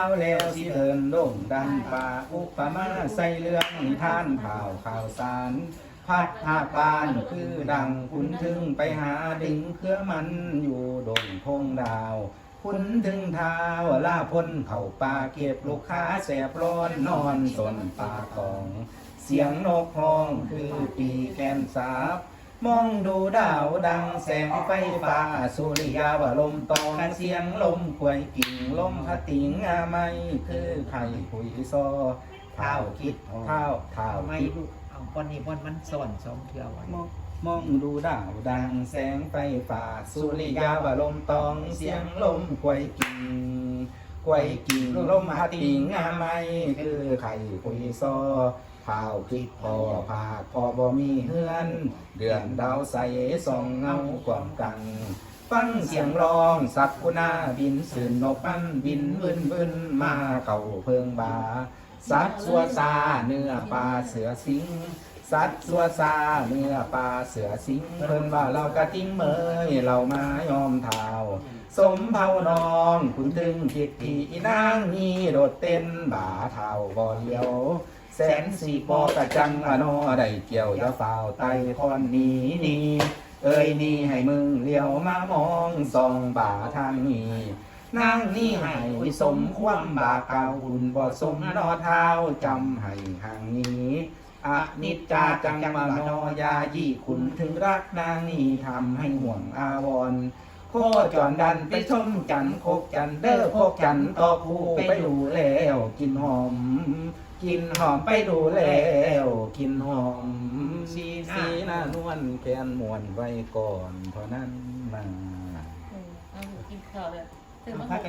าวแล้วสิเดินโด่งดันป่าอุปมาใส่เรื่องนิทานข่าวข่าวสาร พัดหาปานคือดังคุณถึงไปหาดึงเครือมันอยู่ดงพงดาวคุณถึงเท้าล่าพ้นเข่าป่าเก็บลูกค้าแสบร้อนนอนสนป่าของ เสียงนกฮ้องคือปีแกนสาบ มองดูดาวดังแสงไฟฟ้าสุริยาวลมตองเสียงลมควยกิ่งลมพัดติงอาไม่คือไข่ผุยซอเท้าคิดเท้าเท้าไม่คิดลูเอาบอนนี้บอนมันสอนสองเทือไว้มองมองดูดาวดังแสงไฟฟ้าสุริยาวลมตองเสียงลมควยกิ่งควยกิ่งลมพัดติงอาไม่คือไข่ผุยซอ ข้าวพริกพอผากพอบ่มีเฮือน เดือนดาวใสส่องเงากวามกังฟังเสียงร้องสักกุณาบินสื่นนกมันบินบึนบึนมาเก่าเพิงบา สัตว์สัวซาเนื้อปลาเสือสิงสัตว์สัวซาเนื้อปลาเสือสิงเพิ่นว่าเรากระติ้งเมยเรามายอมเท้าสมเผานองคุณถึงผิดที่นางนี่โดดเต้นบ่าเท้าบ่เลี้ยว แสนสีปอกระจังอะนอได้เกี่ยวอยาฝ่าวไตคอนหนี้นี่เอ้ยนี่ให้มึงเลี้ยวมามองส่องบ่าทางนี้นางนี่ให้สมความบาเก่าหุ่นบ่สมนอเท้าจำให้ห่างนี้อนิจจาจังมานยายี่คุณถึงรักนางนี่ทำให้ห่วงอาวรณ์ โคจรดันไปชมจันทร์โคกจันทร์เด้อโคกจันทร์ต่อผู้ไปดูแล้วกินหอม กินหอมไปดูแล้วกินหอมสีสีหน้านวลแกนมวนไว้ก่อนเท่านั้นมาเออเอาหมูกินข้าวเลยตื่นมาพากัน